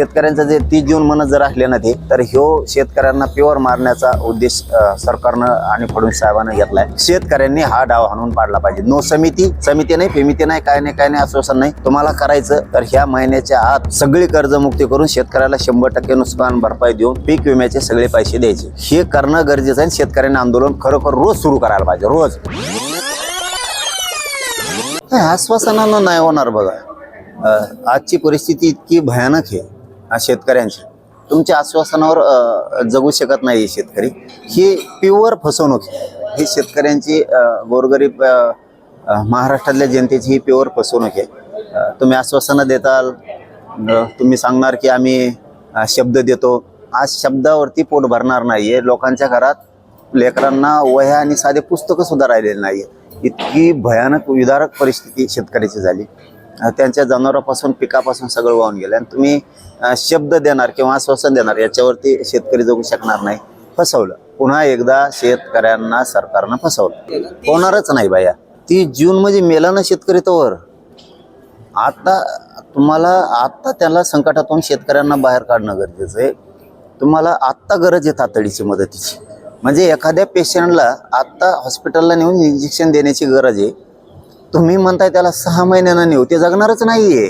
शेतकऱ्यांचं जे तीस जून म्हणत जर असले ना ते तर ह्यो शेतकऱ्यांना प्युअर मारण्याचा उद्देश सरकारनं आणि फडणवीस साहेबांना घेतलाय. शेतकऱ्यांनी हा डाव हाणून पाडला पाहिजे. नो समिती समिती नाही फेमिती नाही काय नाही काय नाही आश्वासन नाही. तुम्हाला करायचं तर ह्या महिन्याच्या आत सगळी कर्जमुक्ती करून शेतकऱ्याला शंभर टक्के नुकसान भरपाई देऊन पीक विम्याचे सगळे पैसे द्यायचे. हे करणं गरजेचं आहे शेतकऱ्यांनी आंदोलन खरोखर रोज सुरू करायला पाहिजे रोज. आश्वासनानं नाही होणार बघा. आजची परिस्थिती इतकी भयानक आहे. शेतकऱ्यांची तुमच्या आश्वासनावर जगू शकत नाही शेतकरी. ही प्युअर फसवणूक आहे. ही शेतकऱ्यांची गोरगरीब महाराष्ट्रातल्या जनतेची ही प्युअर फसवणूक आहे. तुम्ही आश्वासनं देताल तुम्ही सांगणार की आम्ही शब्द देतो. आज शब्दावरती पोट भरणार नाहीये. लोकांच्या घरात लेकरांना वह्या आणि साधे पुस्तकं सुद्धा राहिलेले नाही इतकी भयानक विदारक परिस्थिती शेतकऱ्याची झाली. त्यांच्या जनावरापासून पिकापासून सगळं वाहून गेलं. आणि तुम्ही शब्द देणार किंवा आश्वासन देणार याच्यावरती शेतकरी जगू शकणार नाही फसवलं. पुन्हा एकदा शेतकऱ्यांना सरकारनं फसवलं. होणारच नाही बाया ती जून म्हणजे मेला ना शेतकरी तोवर आता तुम्हाला आत्ता त्याला संकटातून शेतकऱ्यांना बाहेर काढणं गरजेचं आहे. तुम्हाला आत्ता गरज आहे तातडीची मदतीची. म्हणजे एखाद्या पेशंटला आत्ता हॉस्पिटलला नेऊन इंजेक्शन देण्याची गरज आहे. तुम्ही म्हणताय त्याला सहा महिन्यानं नेऊ. ते जगणारच नाही आहे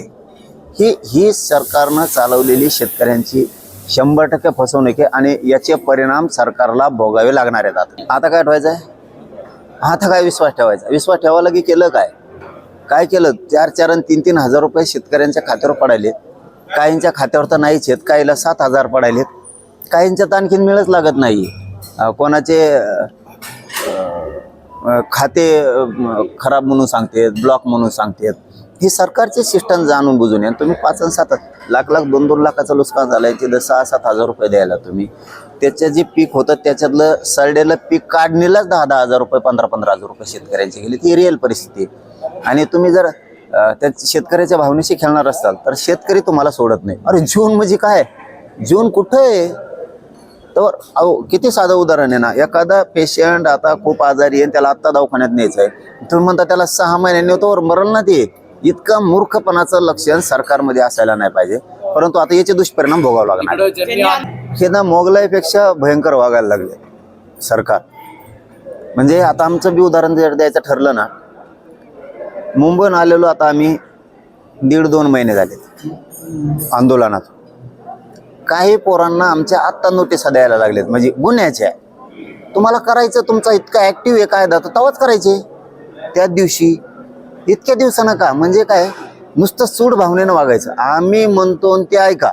ही ही सरकारनं चालवलेली शेतकऱ्यांची शंभर टक्के फसवणूक आहे आणि याचे परिणाम सरकारला भोगावे लागणार आहेत आता. आता काय ठेवायचं आहे आता काय विश्वास ठेवायचा? विश्वास ठेवायला की केलं काय? काय केलं? चार चार आणि तीन तीन हजार रुपये शेतकऱ्यांच्या खात्यावर पडायलेत. काहींच्या खात्यावर तर नाहीच आहेत. काहीला सात हजार पडायलेत. काहींच्यात आणखीन मिळच लागत नाही कोणाचे खाते खराब म्हणून सांगतेत ब्लॉक म्हणून सांगतेत. हे सरकारचे सिस्टम जाणून बुजून आणि तुम्ही पाच आणि सात लाख लाख दोन दोन लाखाचं नुकसान झालंय तिथं सहा सात हजार रुपये द्यायला तुम्ही. त्याचं जे पीक होतं त्याच्यातलं सरडेलं पीक काढणीलाच दहा दहा हजार रुपये पंधरा पंधरा हजार रुपये शेतकऱ्यांची गेली. ती रिअल परिस्थिती आहे. आणि तुम्ही जर त्या शेतकऱ्याच्या भावनेशी खेळणार असाल तर शेतकरी तुम्हाला सोडत नाही. अरे जून म्हणजे काय? जून कुठं आहे? तर अहो किती साधं उदाहरण आहे ना? एखादा पेशंट आता खूप आजारी आहे त्याला आत्ता दवाखान्यात न्यायचं आहे तुम्ही म्हणता त्याला सहा महिन्यांनी तोवर मरण ना ते इतकं मूर्खपणाचं लक्षण सरकारमध्ये असायला नाही पाहिजे. परंतु आता याचे दुष्परिणाम भोगावं लागणार हे ना मोगलाईपेक्षा भयंकर वागायला लागले सरकार. म्हणजे आता आमचं बी उदाहरण जर द्यायचं ठरलं ना मुंबईहून आलेलो आता आम्ही दीड दोन महिने झाले आंदोलनात. काही पोरांना आमच्या आत्ता नोटिसा द्यायला लागलेत. म्हणजे गुन्ह्याच्या तुम्हाला करायचं तुमचा इतका ऍक्टिव्ह आहे कायदा तर तवाच करायचे. त्याच दिवशी इतक्या दिवसानं का? म्हणजे काय? नुसतं सूड भावनेनं वागायचं. आम्ही म्हणतो आणि ते ऐका.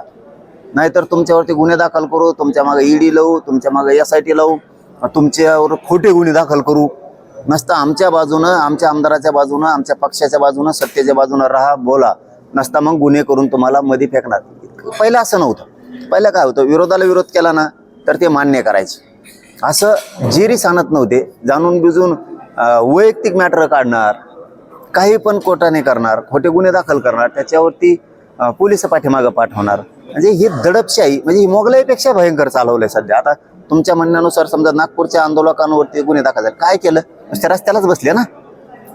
नाहीतर तुमच्यावरती गुन्हे दाखल करू तुमच्या मागे ईडी लावू तुमच्या मागे एस आय टी लावू तुमच्यावर खोटे गुन्हे दाखल करू. नसतं आमच्या बाजूनं आमच्या आमदाराच्या बाजूनं आमच्या पक्षाच्या बाजूनं सत्तेच्या बाजूनं राहा बोला. नसता मग गुन्हे करून तुम्हाला मध्ये फेकणार. पहिलं असं नव्हतं. पहिलं काय होतं विरोधाला विरोध केला ना तर ते मान्य करायचे. असं जेरी सांगत नव्हते जाणून बुजून वैयक्तिक मॅटर काढणार काही पण कोर्टाने करणार खोटे गुन्हे दाखल करणार त्याच्यावरती पोलीस पाठीमागं पाठवणार. म्हणजे ही दडपशाही म्हणजे ही मोगलाईपेक्षा भयंकर चालवलंय सध्या. आता तुमच्या म्हणण्यानुसार समजा नागपूरच्या आंदोलकांवरती गुन्हे दाखल झाले. काय केलं? नुसत्या रस्त्यालाच बसले ना.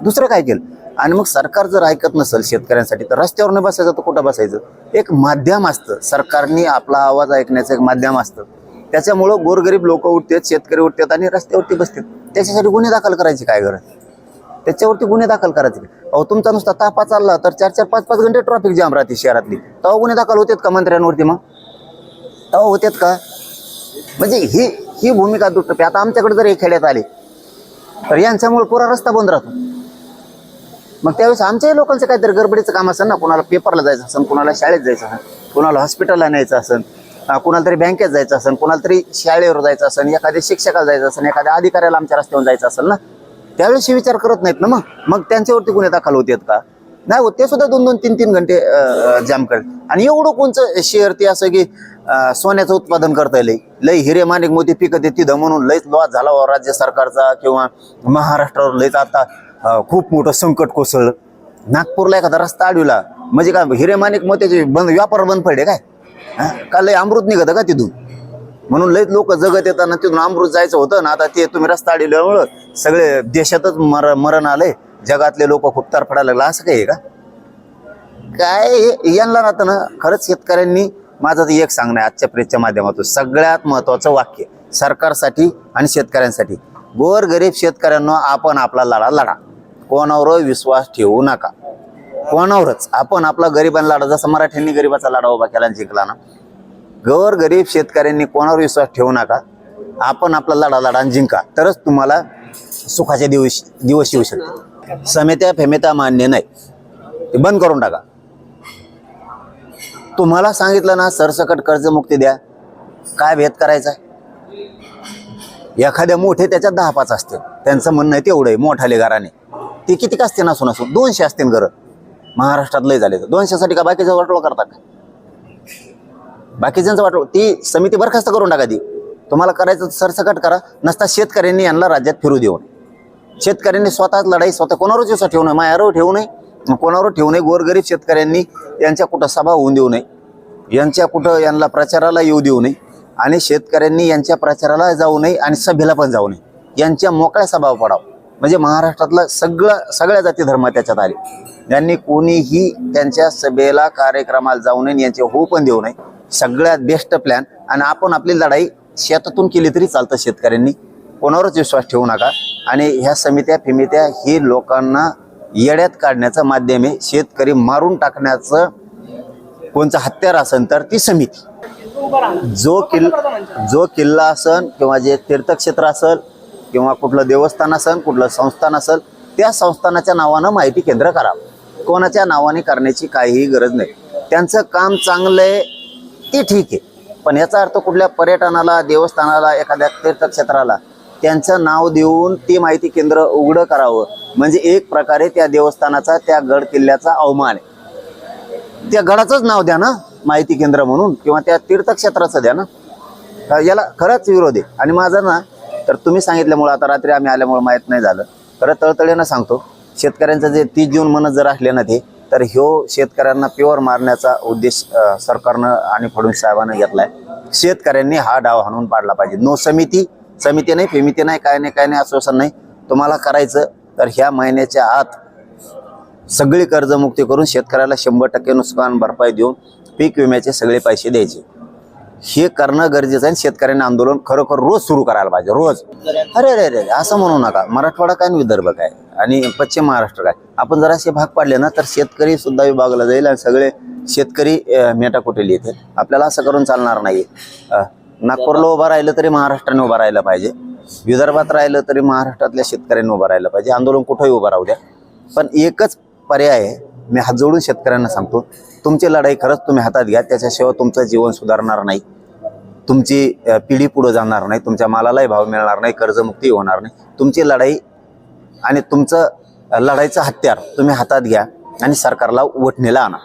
दुसरं काय केलं? आणि मग सरकार जर ऐकत नसेल शेतकऱ्यांसाठी तर रस्त्यावर न बसायचं तर कुठं बसायचं? एक माध्यम असतं. सरकारने आपला आवाज ऐकण्याचं एक माध्यम असतं. त्याच्यामुळं गोरगरीब लोक उठतात शेतकरी उठतात आणि रस्त्यावरती बसतात. त्याच्यासाठी गुन्हे दाखल करायची काय गरज? त्याच्यावरती गुन्हे दाखल करायचे अहो तुमचा नुसता तापा चालला तर चार चार पाच पाच घंटे ट्रॉफिक जाम राहते शहरातली. तेव्हा गुन्हे दाखल होतात का मंत्र्यांवरती मग? तेव्हा होतात का? म्हणजे ही ही भूमिका दुटप्पी. आता आमच्याकडे जर हे खेड्यात आले तर यांच्यामुळे पुरा रस्ता बंद राहतो. मग त्यावेळेस आमच्याही लोकांचं काहीतरी गडबडीचं काम असेल ना कोणाला पेपरला जायचं असेल कोणाला शाळेत जायचं असेल कोणाला हॉस्पिटलला न्यायचं असेल कुणाला कोणाला तरी बँकेत जायचं असेल कोणाला तरी शाळेवर जायचं असेल एखाद्या शिक्षकाला जायचं असेल एखाद्या अधिकाऱ्याला आमच्या रस्त्यावर जायचं असेल ना त्यावेळेस विचार करत नाहीत ना मग. मग त्यांच्यावरती गुन्हे दाखल होतात का? नाही होत ते सुद्धा दोन दोन तीन तीन घंटे जाम करत आणि एवढं कोणचं शेअर ते असं की सोन्याचं उत्पादन करता लय लय हिरे माणिक मोती पिकत येते तिथं म्हणून लयच लॉस झाला हो राज्य सरकारचा किंवा महाराष्ट्रावर लयच आता खूप मोठं संकट कोसळलं. नागपूरला एखादा रस्ता अडविला म्हणजे काय हिरे माणिक मोत्याचे बंद व्यापार बंद पडले काय? हा? का लय अमृत निघत का तिथून? म्हणून लयत लोक जगत येताना तिथून अमृत जायचं होतं ना आता ते तुम्ही रस्ता अडविल्यामुळं सगळे देशातच मर मरण आलंय. जगातले लोक खूप तरफडायला लागला. असं काही आहे का? काय यांना राहतं ना? खरंच शेतकऱ्यांनी माझं तर एक सांगणं आहे आजच्या प्रेसच्या माध्यमातून. सगळ्यात महत्वाचं वाक्य सरकारसाठी आणि शेतकऱ्यांसाठी. गोर गरीब शेतकऱ्यांना आपण आपला लढा लढा. कोणावर विश्वास ठेवू नका. कोणावरच. आपण आपला गरिबांना लाडा जसं मराठ्यांनी गरिबाचा लढा उभा केला जिंकला ना गोर गरीब शेतकऱ्यांनी कोणावर विश्वास ठेवू नका. आपण आपला लढा लढा जिंका. तरच तुम्हाला सुखाचे दिवस दिवस येऊ शकते समित्या फेमित्या मान्य नाही. ते बंद करून टाका. तुम्हाला सांगितलं ना सरसकट कर्जमुक्ती द्या. काय भेद करायचा? एखाद्या मोठे त्याच्यात दहा पाच असते त्यांचं म्हणणं आहे तेवढं आहे मोठाले घराने ते किती का असते नसून असो दोनशे असतील घरं. महाराष्ट्रात लय झाले. तर दोनशेसाठी का बाकीचा वाटोळ करता का? बाकीच्यांचं वाटोळ ती समिती बरखास्त करून टाका ती. तुम्हाला करायचं सरसकट करा नसता शेतकऱ्यांनी यांना राज्यात फिरू देऊ नये. शेतकऱ्यांनी स्वतःच लढाई स्वतः कोणावरच विश्वास ठेवू नये मायावर ठेवू नये कोणावर ठेवू नये गोरगरीब शेतकऱ्यांनी यांच्या कुठं सभा होऊन देऊ नये. यांच्या कुठं यांना प्रचाराला येऊ देऊ नये. आणि शेतकऱ्यांनी यांच्या प्रचाराला जाऊ नये आणि सभेला पण जाऊ नये. यांच्या मोकळ्या सभा पडावं. म्हणजे महाराष्ट्रातला सगळं सगळ्या जाती धर्म त्याच्यात आले. ज्यांनी कोणीही त्यांच्या सभेला कार्यक्रमाला जाऊ नये यांचे होऊ पण देऊ नये. सगळ्यात बेस्ट प्लॅन आणि आपण आपली लढाई शेतातून केली तरी चालतं शेतकऱ्यांनी. कोणावरच विश्वास ठेवू नका. आणि ह्या समित्या फिमित्या ही लोकांना येड्यात काढण्याचं माध्यम आहे. शेतकरी मारून टाकण्याचं कोणचं हत्यार असेल तर ती समिती. जो किल् जो किल्ला असेल किंवा जे तीर्थक्षेत्र असेल किंवा कुठलं देवस्थान असेल कुठलं संस्थान असेल त्या संस्थानाच्या नावानं माहिती केंद्र करावं. कोणाच्या नावाने करण्याची काहीही गरज नाही. त्यांचं काम चांगलं आहे ते ठीक आहे. पण याचा अर्थ कुठल्या पर्यटनाला देवस्थानाला एखाद्या तीर्थक्षेत्राला त्यांचं नाव देऊन ते माहिती केंद्र उघडं करावं. म्हणजे एक प्रकारे त्या देवस्थानाचा त्या गड किल्ल्याचा अवमान आहे. त्या गडाचंच नाव द्या ना माहिती केंद्र म्हणून किंवा त्या तीर्थक्षेत्राचं द्या ना. याला खरंच विरोध आहे. आणि माझं ना तर तुम्ही सांगितल्यामुळं आता रात्री आम्ही आल्यामुळं माहीत नाही झालं. खरं तळतळीनं सांगतो शेतकऱ्यांचं जे तीस जून म्हणत जर असले ना ते तर ह्यो शेतकऱ्यांना प्युअर मारण्याचा उद्देश सरकारनं आणि फडणवीस घेतला घेतलाय. शेतकऱ्यांनी हा डाव हाणून पाडला पाहिजे. नो समिती समिती नाही फेमिती नाही काय नाही काय नाही आश्वासन नाही. तुम्हाला करायचं तर ह्या महिन्याच्या आत सगळी कर्जमुक्ती करून शेतकऱ्याला शंभर टक्के नुकसान भरपाई देऊन पीक विम्याचे सगळे पैसे द्यायचे. हे करणं गरजेचं आहे आणि शेतकऱ्यांनी आंदोलन खरोखर रोज सुरू करायला पाहिजे रोज. अरे अरे अरे असं म्हणू नका. मराठवाडा काय विदर्भ काय? आणि पश्चिम महाराष्ट्र काय? आपण जर असे भाग पाडले ना तर शेतकरी सुद्धा विभागला जाईल आणि सगळे शेतकरी अं, मेटाकुटेली येतील. आपल्याला असं करून चालणार नाही. नागपूरला उभं राहिलं तरी महाराष्ट्राने उभं राहिलं पाहिजे. विदर्भात राहिलं तरी महाराष्ट्रातल्या शेतकऱ्यांनी उभं राहिलं पाहिजे. आंदोलन कुठंही उभं राहू द्या. पण एकच पर्याय आहे मी हात जोडून शेतकऱ्यांना सांगतो तुमची लढाई खरंच तुम्ही हातात घ्या त्याच्याशिवाय तुमचं जीवन सुधारणार नाही. तुमची पिढी पुढे जाणार नाही तुमच्या मालालाही भाव मिळणार नाही कर्जमुक्ती होणार नाही. तुमची लढाई आणि तुमचं लढाईचं हत्यार तुम्ही हातात घ्या आणि सरकारला वठणीला आणा.